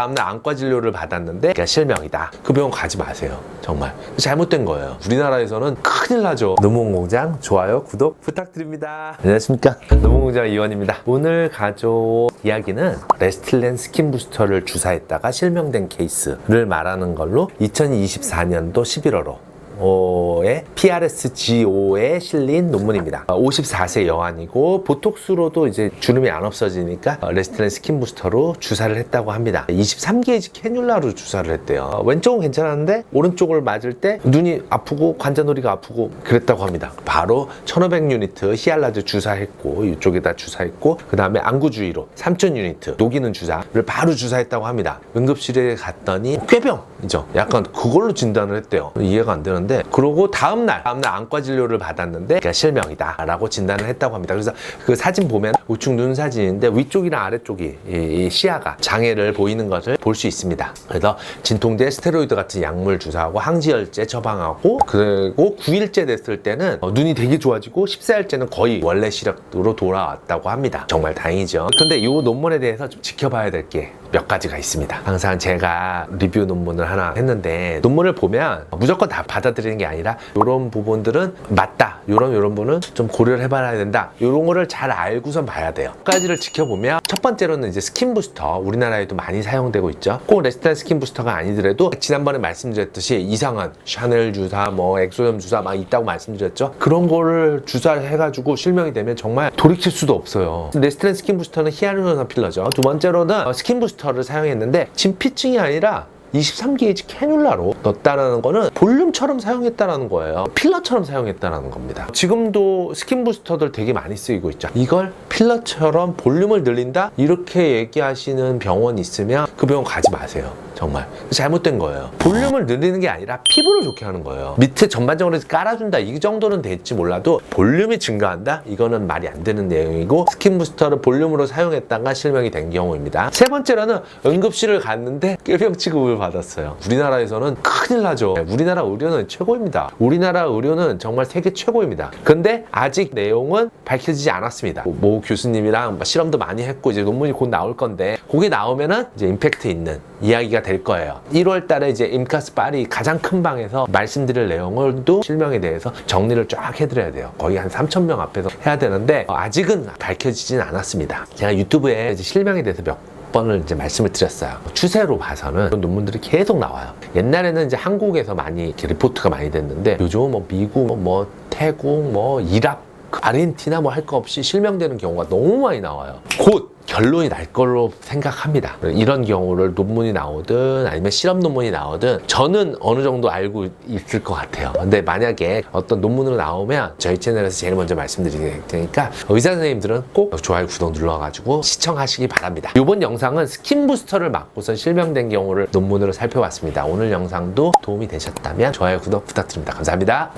다음날 안과 진료를 받았는데 그게 실명이다. 그 병원 가지 마세요. 정말 잘못된 거예요. 우리나라에서는 큰일 나죠. 노무공장 좋아요, 구독 부탁드립니다. 안녕하십니까? 노무공장 이원입니다. 오늘 가져온 이야기는 레스틸렌 스킨 부스터를 주사했다가 실명된 케이스를 말하는 걸로 2024년도 11월호 의 PRSGO에 실린 논문입니다. 54세 여환이고 보톡스로도 이제 주름이 안 없어지니까 어, 레스틸렌 스킨 부스터로 주사를 했다고 합니다. 23게이지 캐뉼라로 주사를 했대요. 어, 왼쪽은 괜찮았는데 오른쪽을 맞을 때 눈이 아프고 관자놀이가 아프고 그랬다고 합니다. 바로 1500 유니트 히알라즈 주사했고 이쪽에다 주사했고 그 다음에 안구 주위로 3000 유니트 녹이는 주사를 바로 주사했다고 합니다. 응급실에 갔더니 꾀병이죠. 약간 그걸로 진단을 했대요. 이해가 안 되는데 그러고 다음 날 다음 날 안과 진료를 받았는데 그게 실명이다라고 진단을 했다고 합니다. 그래서 그 사진 보면 우측 눈 사진인데 위쪽이랑 아래쪽이 이, 이 시야가 장애를 보이는 것을 볼 수 있습니다. 그래서 진통제, 스테로이드 같은 약물 주사하고 항지열제 처방하고 그리고 9일째 됐을 때는 어, 눈이 되게 좋아지고 14일째는 거의 원래 시력으로 돌아왔다고 합니다. 정말 다행이죠. 근데 이 논문에 대해서 좀 지켜봐야 될 게 몇 가지가 있습니다. 항상 제가 리뷰 논문을 하나 했는데 논문을 보면 무조건 다 받아들이는 게 아니라 이런 부분들은 맞다. 이런 이런 부분은 좀 고려를 해봐야 된다. 이런 거를 잘 알고선 봐야 돼요. 몇 가지를 지켜보면 첫 번째로는 이제 스킨 부스터 우리나라에도 많이 사용되고 있죠. 꼭 레스탄 스킨 부스터가 아니더라도 지난번에 말씀드렸듯이 이상한 샤넬 주사, 뭐 엑소염 주사 막 있다고 말씀드렸죠. 그런 거를 주사를 해가지고 실명이 되면 정말 돌이킬 수도 없어요. 레스탄 스킨 부스터는 히알루론산 필러죠. 두 번째로는 어, 스킨 부스터 를 사용했는데 진피층이 아니라 23게이지 캐뉼라로 넣었다는 거는 볼륨처럼 사용했다는 거예요. 필러처럼 사용했다는 겁니다. 지금도 스킨 부스터들 되게 많이 쓰이고 있죠. 이걸 필러처럼 볼륨을 늘린다? 이렇게 얘기하시는 병원이 있으면 그 병원 가지 마세요. 정말 잘못된 거예요. 볼륨을 늘리는 게 아니라 피부를 좋게 하는 거예요. 밑에 전반적으로 깔아준다 이 정도는 될지 몰라도 볼륨이 증가한다 이거는 말이 안 되는 내용이고 스킨 부스터를 볼륨으로 사용했다가 실명이 된 경우입니다. 세 번째로는 응급실을 갔는데 꾀병 취급을 받았어요. 우리나라에서는 큰일 나죠. 우리나라 의료는 최고입니다. 우리나라 의료는 정말 세계 최고입니다. 근데 아직 내용은 밝혀지지 않았습니다. 모 교수님이랑 뭐 실험도 많이 했고 이제 논문이 곧 나올 건데 그게 나오면은 이제 임팩트 있는 이야기가 될 거예요. 1월 달에 이제 임카스 파리 가장 큰 방에서 말씀드릴 내용을도 실명에 대해서 정리를 쫙 해드려야 돼요. 거의 한 3천 명 앞에서 해야 되는데 어, 아직은 밝혀지진 않았습니다. 제가 유튜브에 실명에 대해서 몇 번을 이제 말씀을 드렸어요. 추세로 봐서는 논문들이 계속 나와요. 옛날에는 이제 한국에서 많이 이렇게 리포트가 많이 됐는데 요즘은 뭐 미국, 뭐 태국, 뭐 이랍, 아르헨티나 뭐 할 거 없이 실명되는 경우가 너무 많이 나와요. 곧 결론이 날 걸로 생각합니다. 이런 경우를 논문이 나오든 아니면 실험 논문이 나오든 저는 어느 정도 알고 있을 것 같아요. 근데 만약에 어떤 논문으로 나오면 저희 채널에서 제일 먼저 말씀드릴 테니까 의사 선생님들은 꼭 좋아요, 구독 눌러가지고 시청하시기 바랍니다. 이번 영상은 스킨 부스터를 맞고서 실명된 경우를 논문으로 살펴봤습니다. 오늘 영상도 도움이 되셨다면 좋아요, 구독 부탁드립니다. 감사합니다.